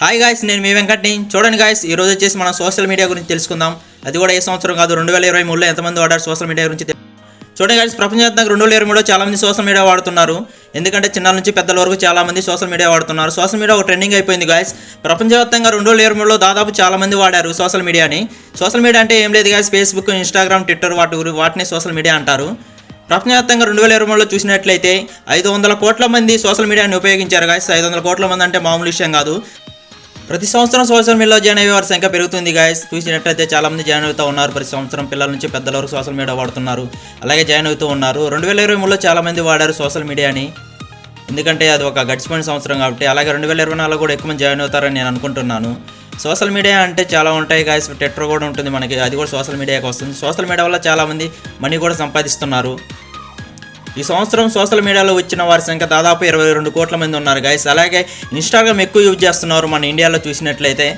Hi guys నేను మీ వెంకట్ని. చూడండి guys ఈ రోజు వచ్చేసి మనం సోషల్ మీడియా గురించి తెలుసుకుందాం. అది కూడా ఏ సంవత్సరం కాదు రెండు వేల ఇరవై మూడులో ఎంతమంది వాడారు సోషల్ మీడియా గురించి చూడండి గాయస్ ప్రపంచవ్యాప్తంగా రెండు వేల ఇరవై మూడులో చాలా మంది సోషల్ మీడియా వాడుతున్నారు. ఎందుకంటే చిన్న నుంచి పెద్దల వరకు చాలా మంది సోషల్ మీడియా వాడుతున్నారు. సోషల్ మీడియా ఒక ట్రెండింగ్ అయిపోయింది గాయస్ ప్రపంచవ్యాప్తంగా రెండు వేల ఇరవై మూడులో దాదాపు చాలా మంది వాడారు సోషల్ మీడియాని సోషల్ మీడియా అంటే ఏం లేదు గాయస్ ఫేస్బుక్ ఇన్స్టాగ్రామ్ ట్విట్టర్ వాటి వాటిని సోషల్ మీడియా అంటారు. ప్రపంచవ్యాప్తంగా రెండు వేల ఇరవై మూడులో చూసినట్లయితే ఐదు వందల కోట్ల మంది సోషల్ మీడియాని ఉపయోగించారు గాయస్ ఐదు వందల కోట్ల మంది అంటే మామూలు విషయం కాదు. ప్రతి సంవత్సరం సోషల్ మీడియాలో జాయిన్ అయ్యే వారి సంఖ్య పెరుగుతుంది గాయస్ చూసినట్లయితే చాలా మంది జాయిన్ అవుతూ ఉన్నారు. ప్రతి సంవత్సరం పిల్లల నుంచి పెద్దల వరకు సోషల్ మీడియా వాడుతున్నారు. అలాగే జాయిన్ అవుతూ ఉన్నారు. రెండు వేల ఇరవై మూడులో చాలా మంది వాడారు సోషల్ మీడియాని ఎందుకంటే అది ఒక గడిచిపోయిన సంవత్సరం కాబట్టి అలాగే రెండు వేల ఇరవై నాలుగులో కూడా ఎక్కువ మంది జాయిన్ అవుతారని నేను అనుకుంటున్నాను. సోషల్ మీడియా అంటే చాలా ఉంటాయి గాయస్ ట్విట్టర్ కూడా ఉంటుంది మనకి. అది కూడా సోషల్ మీడియాకి వస్తుంది. సోషల్ మీడియా వల్ల చాలా మంది మనీ కూడా సంపాదిస్తున్నారు. ఈ సంవత్సరం సోషల్ మీడియాలో వచ్చిన వారి సంఖ్య దాదాపు ఇరవై రెండు కోట్ల మంది ఉన్నారు గైస్ అలాగే ఇన్స్టాగ్రామ్ ఎక్కువ యూజ్ చేస్తున్నారు మన ఇండియాలో చూసినట్లయితే.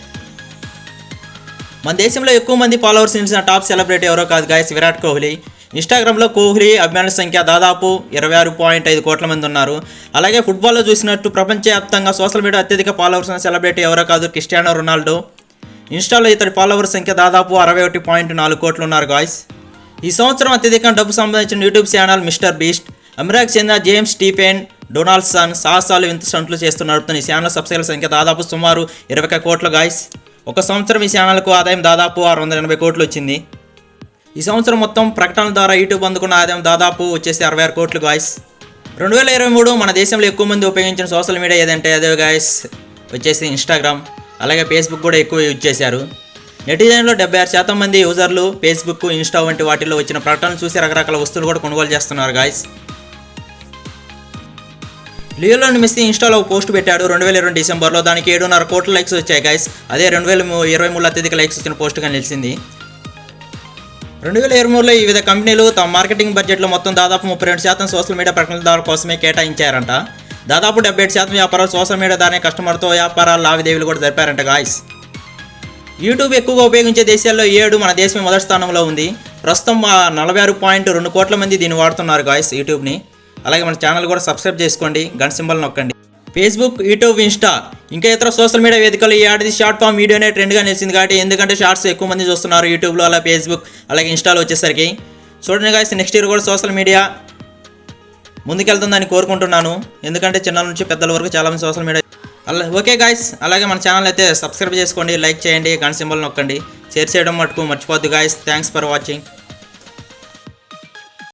మన దేశంలో ఎక్కువ మంది ఫాలోవర్స్ నిలిచిన టాప్ సెలబ్రిటీ ఎవరో కాదు గాయస్ విరాట్ కోహ్లీ. ఇన్స్టాగ్రామ్లో కోహ్లీ అభిమానుల సంఖ్య దాదాపు ఇరవై ఆరు పాయింట్ ఐదు కోట్ల మంది ఉన్నారు. అలాగే ఫుట్బాల్లో చూసినట్టు ప్రపంచవ్యాప్తంగా సోషల్ మీడియా అత్యధిక ఫాలోవర్స్ ఉన్న సెలబ్రిటీ ఎవరో కాదు క్రిస్టియానో రొనాల్డో. ఇన్స్టాలో ఇతడి ఫాలోవర్స్ సంఖ్య దాదాపు అరవై ఒకటి పాయింట్ నాలుగు కోట్లు ఉన్నారు గాయస్ ఈ సంవత్సరం అత్యధికంగా డబ్బు సంబంధించిన యూట్యూబ్ ఛానల్ మిస్టర్ బీస్ట్. అమెరికాకు చెందిన జేమ్స్ స్టీఫెన్ డొనాల్డ్సన్ సాహసాలు వింత స్టంట్లు చేస్తూ నడుపుతున్న ఈ ఛానల్ సబ్స్క్రైబర్ సంఖ్య దాదాపు సుమారు ఇరవై ఒక కోట్ల గాయస్. ఒక సంవత్సరం ఈ ఛానల్కు ఆదాయం దాదాపు ఆరు వందల ఎనభై కోట్లు వచ్చింది. ఈ సంవత్సరం మొత్తం ప్రకటనల ద్వారా యూట్యూబ్ అందుకున్న ఆదాయం దాదాపు వచ్చేసి అరవై ఆరు కోట్లు గాయస్. రెండు వేల ఇరవై మూడు మన దేశంలో ఎక్కువ మంది ఉపయోగించిన సోషల్ మీడియా ఏదంటే అదే గాయస్ వచ్చేసి ఇన్స్టాగ్రామ్. అలాగే ఫేస్బుక్ కూడా ఎక్కువ యూజ్ చేశారు. నెటిజన్లో డెబ్బై ఆరు శాతం మంది యూజర్లు ఫేస్బుక్ ఇన్స్టా వంటి వాటిల్లో వచ్చిన ప్రకటనలు చూసి రకరకాల వస్తువులు కూడా కొనుగోలు చేస్తున్నారు గాయస్ లియోలోని మెస్సీ ఇన్స్టాలో ఒక పోస్ట్ పెట్టాడు. రెండు వేల ఇరవై డిసెంబర్లో దానికి ఏడున్నర కోట్ల లైక్స్ వచ్చాయి గైస్ అదే రెండు వేల ఇరవై మూడు అత్యధిక లైక్స్ వచ్చిన పోస్ట్గా నిలిచింది. రెండు వేల ఇరవై మూడులో వివిధ కంపెనీలు తమ మార్కెటింగ్ బడ్జెట్లో మొత్తం దాదాపు ముప్పై రెండు శాతం సోషల్ మీడియా ప్రకటనల ద్వారా కోసమే కేటాయించారంట. దాదాపు డెబ్బై ఏడు శాతం వ్యాపారాలు సోషల్ మీడియా ద్వారానే కస్టమర్తో వ్యాపారాలు లావాదేవీలు కూడా జరిపారంట గాయస్ యూట్యూబ్ ఎక్కువగా ఉపయోగించే దేశాల్లో ఏడు మన దేశం మొదటి స్థానంలో ఉంది. ప్రస్తుతం నలభై ఆరు పాయింట్ రెండు కోట్ల మంది దీన్ని వాడుతున్నారు గాయస్ యూట్యూబ్ని. అలాగే మన ఛానల్ కూడా సబ్స్క్రైబ్ చేసుకోండి గన్ సింబల్ నొక్కండి. ఫేస్బుక్ యూట్యూబ్ ఇన్స్టా ఇంకా ఇతర సోషల్ మీడియా వేదికలు ఈ ఆడిది షార్ట్ ఫామ్ వీడియోనే ట్రెండ్గా నిలిచింది కాబట్టి ఎందుకంటే షార్ట్స్ ఎక్కువ మంది చూస్తున్నారు యూట్యూబ్లో అలా ఫేస్బుక్ అలాగే ఇన్స్టాలో వచ్చేసరికి. చూడండి గాయస్ నెక్స్ట్ ఇయర్ కూడా సోషల్ మీడియా ముందుకెళ్తుందని కోరుకుంటున్నాను. ఎందుకంటే చిన్న నుంచి పెద్దల వరకు చాలామంది సోషల్ మీడియా అలా ఓకే గాయస్ అలాగే మన ఛానల్ అయితే సబ్స్క్రైబ్ చేసుకోండి లైక్ చేయండి గన్ సింబల్ నొక్కండి. షేర్ చేయడం మటుకు మర్చిపోద్దు గాయస్ థ్యాంక్స్ ఫర్ వాచింగ్